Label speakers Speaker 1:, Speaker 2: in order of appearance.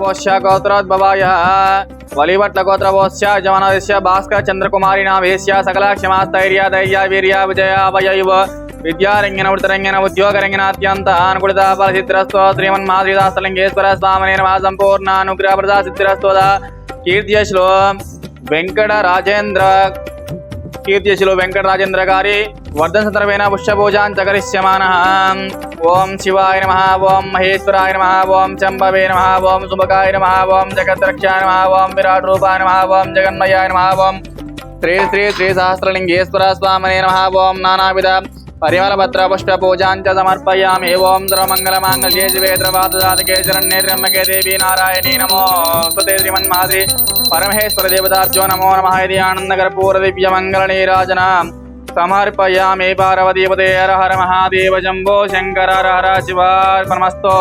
Speaker 1: గోత్రపోష్య గోత్రోద్భవాయ వలిభట్ల గోత్రపోష్య జమనస్య భాస్కర చంద్రకుమారి నామేశ్య సకల క్షమాస్థైర్య ధైర్య వీర్య విజయ వయయువ విద్యారంగిన వృతరంగిన ఉద్యోగరంగిన అత్యంత అనుకూలిత ఫల సిద్ధిరస్తో శ్రీమన్మాధుదాసలింగేశ్వర స్వామి నమ సంపూర్ణ అనుగ్రహ ప్రదా సిద్ధిరస్తోద కీర్తియశులో వెంకట రాజేంద్ర కీర్తిశిలో వెంకటరాజేంద్ర గారి వర్ధన సందర్భేన పుష్పపూజాం చకరిష్యమాన. ఓం శివాయ నమ ఓం మహేశ్వరాయ నమ ఓం చంబవే నమ ఓం శుభకాయ నమ ఓం జగద్రక్షాయ నమ ఓం విరాట్ రూపాయ నమ ఓం జగన్మయాయ నమ ఓం శ్రీ శ్రీ శ్రీ సహస్రలింగేశ్వర స్వామినే నమ ఓం నానావిధ పరిమళపత్ర పుష్ప పూజాంచ సమర్పయామి ఓం ధ్రువమంగళమాంగళ్యే శివే ద్రవాదకే శరణ్యే త్ర్యంబకే దేవి నారాయణీ నమో సుతే శ్రీమన్మాద్రి పరమేశ్వర దేవతార్జో నమో నమ ఇది ఆనందకర్పూర దివ్య మంగళ నీరాజన సమర్పయామి పార్వతీపదే హర హర మహాదేవ జంబో శంకర హర హర శివార్పణమస్తో